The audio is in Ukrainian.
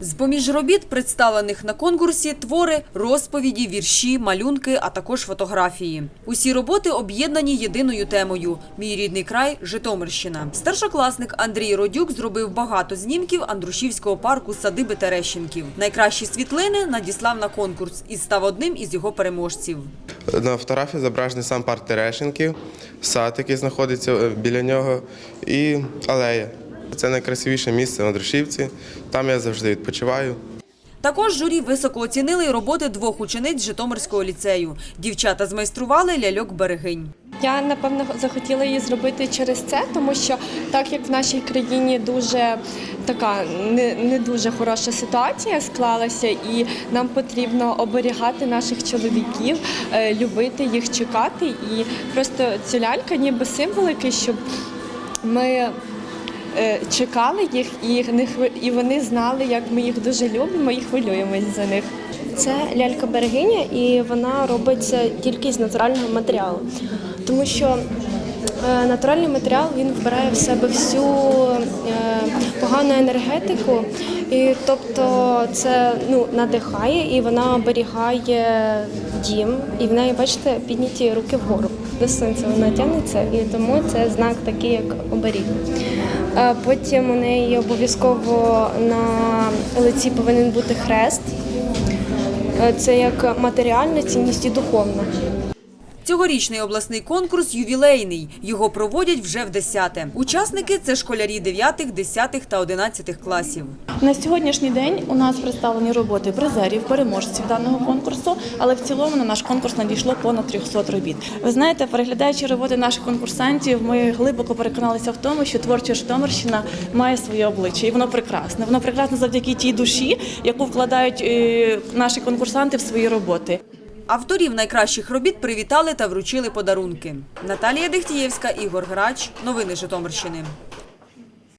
З-поміж робіт, представлених на конкурсі, твори, розповіді, вірші, малюнки, а також фотографії. Усі роботи об'єднані єдиною темою Мій рідний край Житомирщина. Старшокласник Андрій Родюк зробив багато знімків Андрушівського парку садиби Терещенків. Найкращі світлини надіслав на конкурс і став одним із його переможців. На фотографії зображений сам парк Терешенків, сад, який знаходиться е, біля нього, і алея. Це найкрасивіше місце в Андрушівці. Там я завжди відпочиваю. Також журі високо оцінили роботи двох учениць Житомирського ліцею. Дівчата змайстрували ляльок берегинь. Я напевно захотіла її зробити через це, тому що так як в нашій країні дуже така не, не дуже хороша ситуація склалася, і нам потрібно оберігати наших чоловіків, е, любити їх, чекати. І просто ця лялька ніби символ якийсь, щоб ми. Е, Чекали їх і, не і вони знали, як ми їх дуже любимо і хвилюємось за них. Це лялька берегиня, і вона робиться тільки з натурального матеріалу, тому що е, натуральний матеріал він вбирає в себе всю е, погану енергетику, і тобто це ну надихає і вона оберігає дім, і в неї, бачите, підняті руки вгору. До сонця вона тягнеться, і тому це знак такий, як оберіг. Потім у неї обов'язково на лиці повинен бути хрест. Е, Це як матеріальна цінність і духовна. Цьогорічний обласний конкурс ювілейний. Його проводять вже в десяте. Учасники це школярі 9, 10 та 11 класів. На сьогоднішній день у нас представлені роботи призерів, переможців даного конкурсу, але в цілому на наш конкурс надійшло понад 300 робіт. Ви знаєте, переглядаючи роботи наших конкурсантів, ми глибоко переконалися в тому, що творча Житомирщина має своє обличчя, і воно прекрасне. Воно прекрасне завдяки тій душі, яку вкладають е, наші конкурсанти в свої роботи. Авторів найкращих робіт привітали та вручили подарунки. Наталія Дехтієвська, Ігор Грач. Новини Житомирщини.